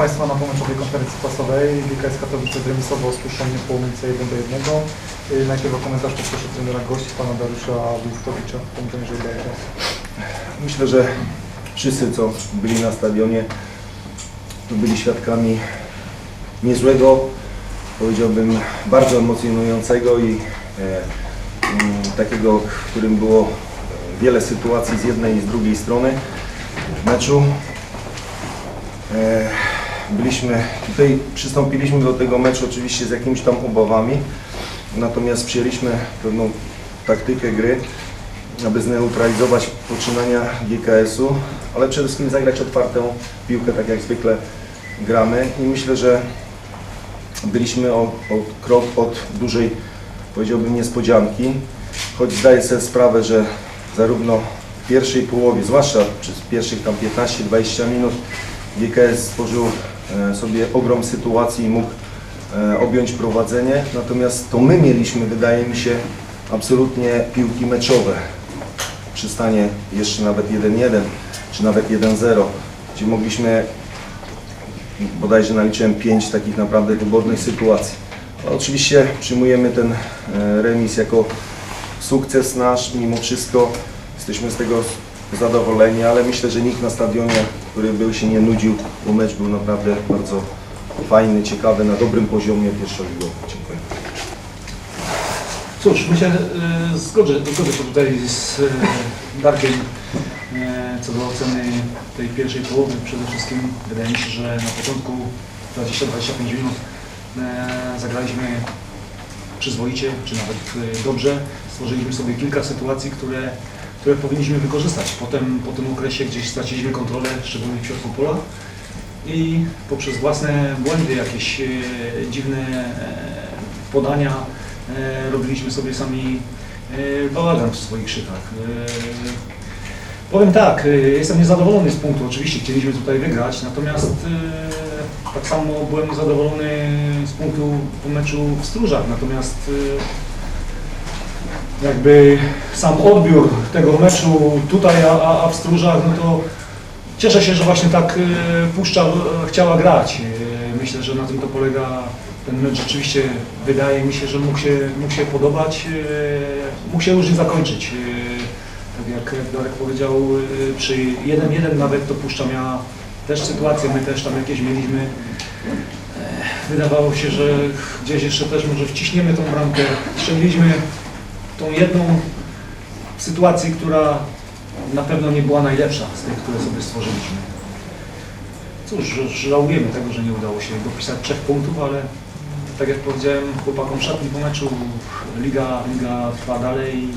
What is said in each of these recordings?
Państwa na pomeczowej konferencji prasowej. GKS Katowice zremisował z Puszczą Połomice 1 do 1. Y, Najpierw o komentarz poproszę trenera gości, pana Dariusza daję czas. Myślę, że wszyscy, co byli na stadionie, byli świadkami niezłego, powiedziałbym bardzo emocjonującego i e, mm, takiego, w którym było wiele sytuacji z jednej i z drugiej strony meczu. E, byliśmy, tutaj przystąpiliśmy do tego meczu oczywiście z jakimiś tam obawami, natomiast przyjęliśmy pewną taktykę gry, aby zneutralizować poczynania GKS-u, ale przede wszystkim zagrać otwartą piłkę, tak jak zwykle gramy. I myślę, że byliśmy o, o krok od dużej, powiedziałbym, niespodzianki, choć zdaję sobie sprawę, że zarówno w pierwszej połowie, zwłaszcza przez pierwszych tam 15-20 minut GKS stworzył sobie ogrom sytuacji i mógł e, objąć prowadzenie, natomiast to my mieliśmy, wydaje mi się, absolutnie piłki meczowe przy stanie jeszcze nawet 1-1 czy nawet 1-0, gdzie mogliśmy, bodajże naliczyłem 5 takich naprawdę wybornych sytuacji. Oczywiście przyjmujemy ten e, remis jako sukces nasz, mimo wszystko jesteśmy z tego zadowoleni, ale myślę, że nikt na stadionie, który był się nie nudził, bo mecz był naprawdę bardzo fajny, ciekawy, na dobrym poziomie pierwszoligowy. Dziękuję. Cóż, myślę, e, zgodzę, zgodzę się tutaj z e, Darkiem e, co do oceny tej pierwszej połowy. Przede wszystkim wydaje mi się, że na początku 20-25 minut e, zagraliśmy przyzwoicie, czy nawet dobrze. Stworzyliśmy sobie kilka sytuacji, które, które powinniśmy wykorzystać. Potem po tym okresie gdzieś straciliśmy kontrolę, szczególnie w środku pola i poprzez własne błędy, jakieś e, dziwne e, podania e, robiliśmy sobie sami bałagan w swoich szytach. E, Powiem tak, jestem niezadowolony z punktu, oczywiście chcieliśmy tutaj wygrać, natomiast tak samo byłem niezadowolony z punktu po meczu w Stróżach, natomiast jakby sam odbiór tego meczu tutaj, a, a- w Stróżach, no to Cieszę się, że właśnie tak e, Puszcza e, chciała grać. E, Myślę, że na tym to polega ten mecz. Rzeczywiście wydaje mi się, że mógł się, mógł się podobać, mógł się różnie zakończyć. E, Tak jak Darek powiedział, przy 1-1 nawet to Puszcza miała też sytuację, my też tam jakieś mieliśmy. E, Wydawało się, że gdzieś jeszcze też może wciśniemy tą bramkę. Strzeliliśmy tą jedną sytuację, która na pewno nie była najlepsza z tych, które sobie stworzyliśmy. Cóż, żałujemy tego, że nie udało się dopisać trzech punktów, ale tak jak powiedziałem chłopakom w szatni po meczu, liga, liga trwa dalej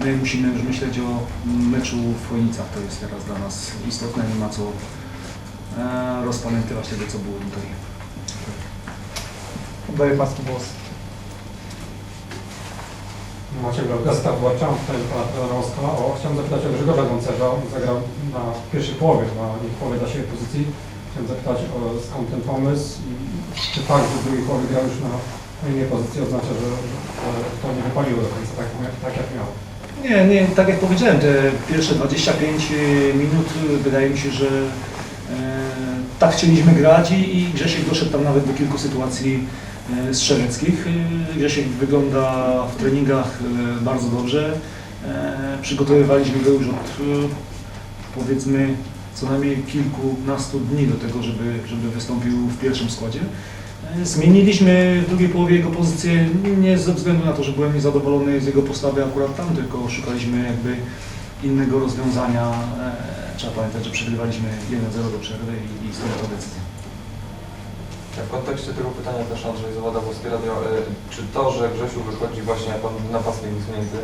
my musimy już myśleć o meczu w Chojnicach. To jest teraz dla nas istotne, nie ma co e, rozpamiętywać tego, co było tutaj. Oddaję Państwu głos. Tutaj do pana trenera Moskwa. O, chciałem zapytać o Grzegorza Gącerza. On zagrał na pierwszej połowie, na nie połowie dla siebie pozycji. Chciałem zapytać, o, skąd ten pomysł i czy fakt, że w drugiej połowie grał już na innej pozycji oznacza, że, że to nie wypaliło do końca tak, tak jak miało. Nie, nie, tak jak powiedziałem, te pierwsze 25 minut y, wydaje mi się, że e, tak chcieliśmy grać i, i Grzesiek doszedł tam nawet do kilku sytuacji e, strzeleckich. Y, Grzesiek wygląda w treningach e, bardzo dobrze. E, przygotowywaliśmy go już od e, powiedzmy co najmniej kilkunastu dni do tego, żeby, żeby wystąpił w pierwszym składzie. E, Zmieniliśmy w drugiej połowie jego pozycję nie ze względu na to, że byłem niezadowolony z jego postawy akurat tam, tylko szukaliśmy jakby innego rozwiązania. E, Trzeba pamiętać, że przegrywaliśmy 1-0 do przerwy i, i stąd ta decyzja. W kontekście tego pytania też Andrzej Zawada, Włoskie Radio, e, czy to, że Grzesiu wychodzi właśnie jako napastnik wysunięty,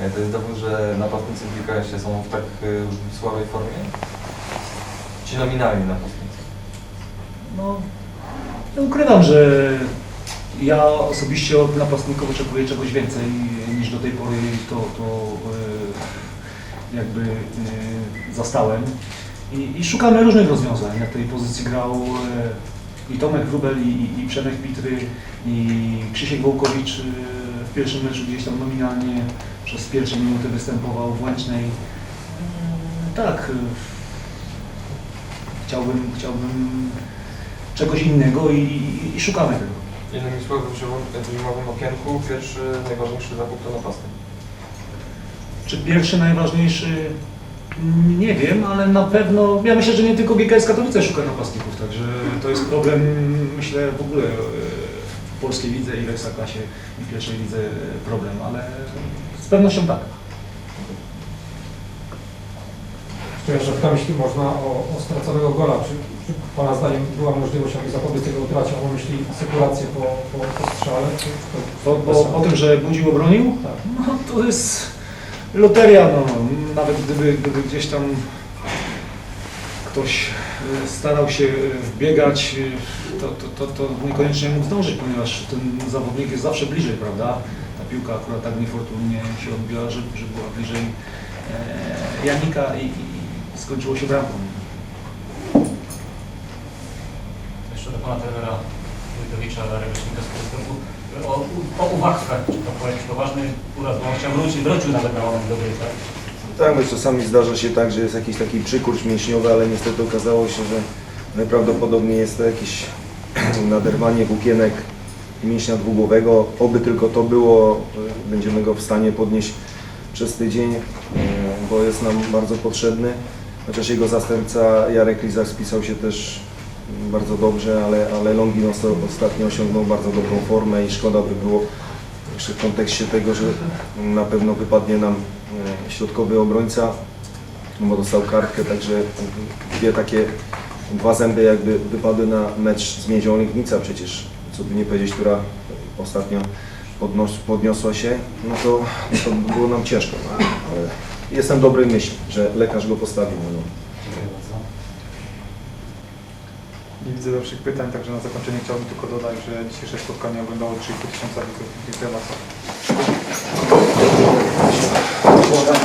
e, to jest dowód, że napastnicy w GKS-ie są w tak e, słabej formie? Ci nominalni napastnicy? No, nie ukrywam, że ja osobiście od napastników oczekuję czegoś więcej niż do tej pory to, to jakby zastałem. I, I szukamy różnych rozwiązań. Na tej pozycji grał i Tomek Wróbel, i, i- Przemek Pitry, i Krzysiek Wołkowicz e, w pierwszym meczu gdzieś tam nominalnie przez pierwsze minuty występował w Łęcznej. E, Tak, e, chciałbym, chciałbym czegoś innego i, i, szukamy tego. Innymi słowy, w zimowym okienku pierwszy, najważniejszy zakup to napastnik. Czy pierwszy najważniejszy? Nie wiem, ale na pewno, ja myślę, że nie tylko GKS Katowice szuka napastników, także to jest problem, myślę, w ogóle e, w polskiej lidze i w Ekstraklasie i w pierwszej lidze problem, ale z pewnością tak. Jeszcze zapytam, jeśli można o, o straconego gola. Czy, czy Pana zdaniem była możliwość, aby zapobiec jego utracie? Mam myśli sykulację po, po, po strzale? Czy to po, po tym, że budził obronił, Tak. no to jest loteria, no. Nawet gdyby, gdyby gdzieś tam ktoś e, starał się e, wbiegać, e, to, to, to, to niekoniecznie mógł zdążyć, ponieważ ten zawodnik jest zawsze bliżej, prawda? Ta piłka akurat tak niefortunnie się odbiła, że, że była bliżej Janika i, i skończyło się bramką. Jeszcze do pana trenera Wójtowicza, Rebeśnika z występu. O, o uwagach, czy to jakiś poważny uraz, bo on chciał wrócić, wrócił nawet na moment do gry, tak? Tak, bo czasami zdarza się tak, że jest jakiś taki przykurcz mięśniowy, ale niestety okazało się, że najprawdopodobniej jest to jakieś naderwanie włókienek mięśnia dwugłowego. Oby tylko to było, e, będziemy go w stanie podnieść przez tydzień, e, bo jest nam bardzo potrzebny. Chociaż jego zastępca Jarek Lizak spisał się też bardzo dobrze, ale, ale Longinos ostatnio osiągnął bardzo dobrą formę i szkoda by było jeszcze w kontekście tego, że na pewno wypadnie nam e, środkowy obrońca, bo dostał kartkę, także dwie takie, dwa zęby jakby wypadły na mecz z Miedzią przecież, co by nie powiedzieć, która ostatnio podnos, podniosła się, no to, to by było nam ciężko. No. Ale jestem dobrej myśli, że lekarz go postawił. No. Dziękuję bardzo. Nie widzę lepszych pytań, także na zakończenie chciałbym tylko dodać, że dzisiejsze spotkanie oglądało 3,5 tysiąca widzów. Dziękuję bardzo. Było tam